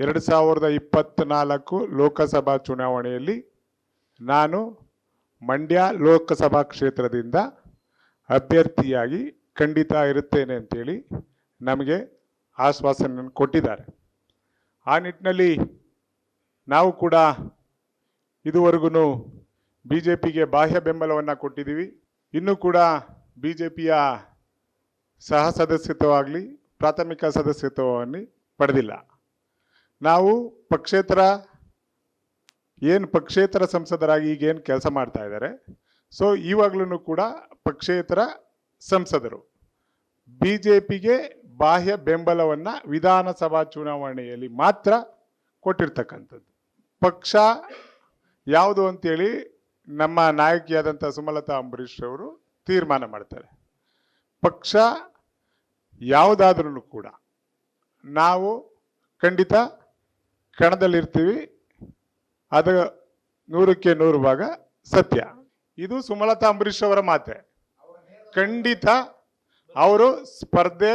ಎರಡು ಸಾವಿರದ ಇಪ್ಪತ್ತ್ನಾಲ್ಕು ಲೋಕಸಭಾ ಚುನಾವಣೆಯಲ್ಲಿ ನಾನು ಮಂಡ್ಯ ಲೋಕಸಭಾ ಕ್ಷೇತ್ರದಿಂದ ಅಭ್ಯರ್ಥಿಯಾಗಿ ಖಂಡಿತ ಇರುತ್ತೇನೆ ಅಂತೇಳಿ ನಮಗೆ ಆಶ್ವಾಸನೆಯನ್ನು ಕೊಟ್ಟಿದ್ದಾರೆ. ಆ ನಿಟ್ಟಿನಲ್ಲಿ ನಾವು ಕೂಡ ಇದುವರೆಗೂ ಬಿ ಜೆ ಪಿಗೆ ಬಾಹ್ಯ ಬೆಂಬಲವನ್ನು ಕೊಟ್ಟಿದ್ದೀವಿ. ಇನ್ನೂ ಕೂಡ ಬಿ ಜೆ ಪಿಯ ಸಹ ಸದಸ್ಯತ್ವವಾಗಲಿ, ಪ್ರಾಥಮಿಕ ಸದಸ್ಯತ್ವವನ್ನು ಪಡೆದಿಲ್ಲ. ನಾವು ಪಕ್ಷೇತರ, ಏನು ಪಕ್ಷೇತರ ಸಂಸದರಾಗಿ ಈಗೇನು ಕೆಲಸ ಮಾಡ್ತಾ ಇದ್ದಾರೆ, ಸೊ ಇವಾಗಲೂ ಕೂಡ ಪಕ್ಷೇತರ ಸಂಸದರು. ಬಿ ಜೆ ಪಿಗೆ ಬಾಹ್ಯ ಬೆಂಬಲವನ್ನು ವಿಧಾನಸಭಾ ಚುನಾವಣೆಯಲ್ಲಿ ಮಾತ್ರ ಕೊಟ್ಟಿರ್ತಕ್ಕಂಥದ್ದು. ಪಕ್ಷ ಯಾವುದು ಅಂತೇಳಿ ನಮ್ಮ ನಾಯಕಿಯಾದಂಥ ಸುಮಲತಾ ಅಂಬರೀಷ್ ಅವರು ತೀರ್ಮಾನ ಮಾಡ್ತಾರೆ. ಪಕ್ಷ ಯಾವುದಾದ್ರೂ ಕೂಡ ನಾವು ಖಂಡಿತ ಕಣದಲ್ಲಿರ್ತೀವಿ ಅದು ನೂರಕ್ಕೆ ನೂರು ಭಾಗ ಸತ್ಯ. ಇದು ಸುಮಲತಾ ಅಂಬರೀಷ್ ಅವರ ಮಾತೆ. ಖಂಡಿತ ಅವರು ಸ್ಪರ್ಧೆ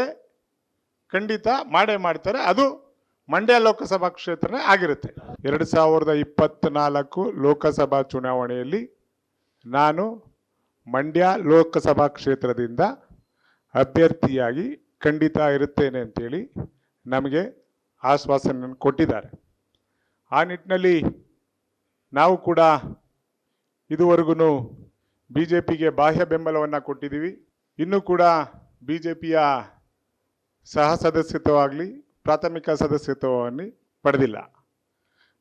ಖಂಡಿತ ಮಾಡೇ ಮಾಡ್ತಾರೆ. ಅದು ಮಂಡ್ಯ ಲೋಕಸಭಾ ಕ್ಷೇತ್ರನೇ ಆಗಿರುತ್ತೆ. ಎರಡು ಸಾವಿರದ ಇಪ್ಪತ್ತ್ನಾಲ್ಕು ಲೋಕಸಭಾ ಚುನಾವಣೆಯಲ್ಲಿ ನಾನು ಮಂಡ್ಯ ಲೋಕಸಭಾ ಕ್ಷೇತ್ರದಿಂದ ಅಭ್ಯರ್ಥಿಯಾಗಿ ಖಂಡಿತ ಇರುತ್ತೇನೆ ಅಂತೇಳಿ ನಮಗೆ ಆಶ್ವಾಸನೆಯನ್ನು ಕೊಟ್ಟಿದ್ದಾರೆ. ಆ ನಿಟ್ಟಿನಲ್ಲಿ ನಾವು ಕೂಡ ಇದುವರೆಗೂ ಬಿ ಜೆ ಪಿಗೆ ಬಾಹ್ಯ ಬೆಂಬಲವನ್ನು ಕೊಟ್ಟಿದ್ದೀವಿ. ಇನ್ನೂ ಕೂಡ ಬಿ ಜೆ ಪಿಯ ಸಹ ಸದಸ್ಯತ್ವವಾಗಲಿ, ಪ್ರಾಥಮಿಕ ಸದಸ್ಯತ್ವವನ್ನು ಪಡೆದಿಲ್ಲ.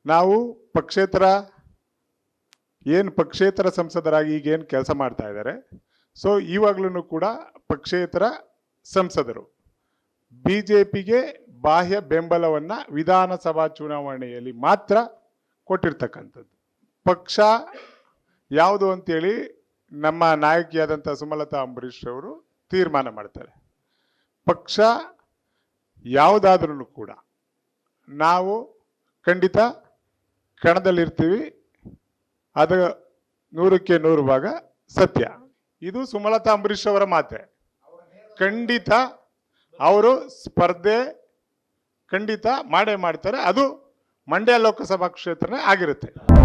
ನಾವು ಪಕ್ಷೇತರ, ಏನು ಪಕ್ಷೇತರ ಸಂಸದರಾಗಿ ಈಗೇನು ಕೆಲಸ ಮಾಡ್ತಾ ಇದ್ದಾರೆ, ಸೊ ಇವಾಗಲೂ ಕೂಡ ಪಕ್ಷೇತರ ಸಂಸದರು. ಬಿ ಜೆ ಪಿಗೆ ಬಾಹ್ಯ ಬೆಂಬಲವನ್ನು ವಿಧಾನಸಭಾ ಚುನಾವಣೆಯಲ್ಲಿ ಮಾತ್ರ ಕೊಟ್ಟಿರ್ತಕ್ಕಂಥದ್ದು. ಪಕ್ಷ ಯಾವುದು ಅಂತೇಳಿ ನಮ್ಮ ನಾಯಕಿಯಾದಂಥ ಸುಮಲತಾ ಅಂಬರೀಷ್ ಅವರು ತೀರ್ಮಾನ ಮಾಡ್ತಾರೆ. ಪಕ್ಷ ಯಾವುದಾದ್ರೂ ಕೂಡ ನಾವು ಖಂಡಿತ ಕಣದಲ್ಲಿರ್ತೀವಿ. ಅದು ನೂರಕ್ಕೆ ನೂರು ಭಾಗ ಸತ್ಯ. ಇದು ಸುಮಲತಾ ಅಂಬರೀಷ್ ಅವರ ಮಾತೆ. ಖಂಡಿತ ಅವರು ಸ್ಪರ್ಧೆ ಖಂಡಿತ ಮಾಡೇ ಮಾಡ್ತಾರೆ. ಅದು ಮಂಡ್ಯ ಲೋಕಸಭಾ ಕ್ಷೇತ್ರನೇ ಆಗಿರುತ್ತೆ.